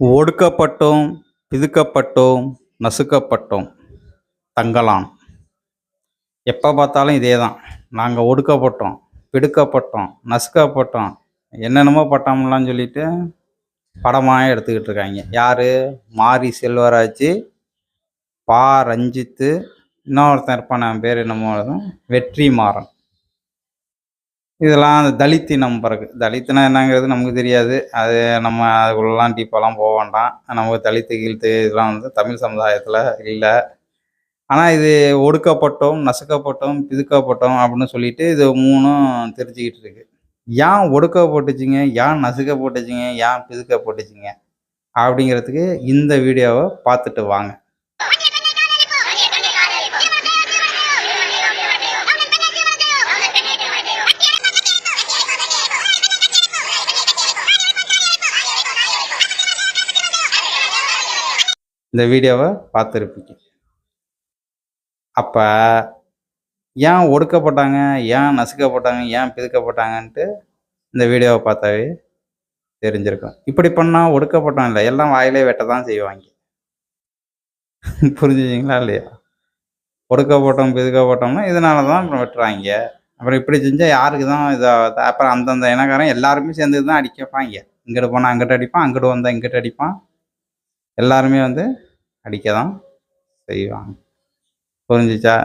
ஒடுக்கப்பட்டோம் பிதுக்கப்பட்டோம் நசுக்கப்பட்டோம் தங்கலாம். எப்போ பார்த்தாலும் இதே தான் நாங்கள் ஒடுக்கப்பட்டோம் பிடுக்கப்பட்டோம் நசுக்கப்பட்டோம் என்னென்னமோ பட்டம்லாம் சொல்லிட்டு படமாக எடுத்துக்கிட்டு இருக்காங்க. யார்? மாரி செல்வராஜ் பா. ரஞ்சித்து இன்னொருத்தன் இருப்பான் என் பேர் என்னமோ வெற்றி மாறன் இதெல்லாம் அந்த தலித் இனம் பிறகு. தலித்துனா என்னங்கிறது நமக்கு தெரியாது. அது நம்ம அதுக்குள்ளலாம் டீப்பாலாம் போக வேண்டாம். நமக்கு தலித்து கீழ்த்து இதெல்லாம் வந்து தமிழ் சமுதாயத்தில் இல்லை. ஆனால் இது ஒடுக்கப்பட்டோம் நசுக்கப்பட்டோம் பிதுக்கப்பட்டோம் அப்படின்னு சொல்லிட்டு இது மூணும் தெரிஞ்சுக்கிட்டு இருக்கு. ஏன் ஒடுக்க போட்டுச்சிங்க ஏன் நசுக்க போட்டுச்சிங்க ஏன் பிதுக்கப்பட்டுச்சுங்க? அப்படிங்கிறதுக்கு இந்த வீடியோவை பார்த்துட்டு வாங்க. இந்த வீடியோவை பார்த்துருப்பீங்க. அப்போ ஏன் ஒடுக்கப்பட்டாங்க? ஏன் நசுக்கப்பட்டாங்க? ஏன் பிதுக்கப்பட்டாங்கன்ட்டு இந்த வீடியோவை பார்த்தாவே தெரிஞ்சிருக்கும். இப்படி பண்ணால் ஒடுக்கப்பட்டோம் இல்லை? எல்லாம் வாயிலே வெட்ட தான் செய்வாங்க. புரிஞ்சுச்சிங்களா இல்லையா? ஒடுக்கப்பட்டோம் பிதுக்கப்பட்டோம்னா இதனால தான் அப்புறம் வெட்டுறாங்க. அப்புறம் இப்படி செஞ்சால் யாருக்கு தான் இதாக அப்புறம் அந்தந்த இனக்காரன் எல்லாருமே சேர்ந்து தான் அடிக்கப்பாங்க இங்கிட்டு போனால் அங்கிட்டு அடிப்பான் அங்கிட்டு வந்தால் இங்கிட்டு அடிப்பான். எல்லாருமே வந்து அடிக்க தான் செய்வாங்க. புரிஞ்சிச்சா?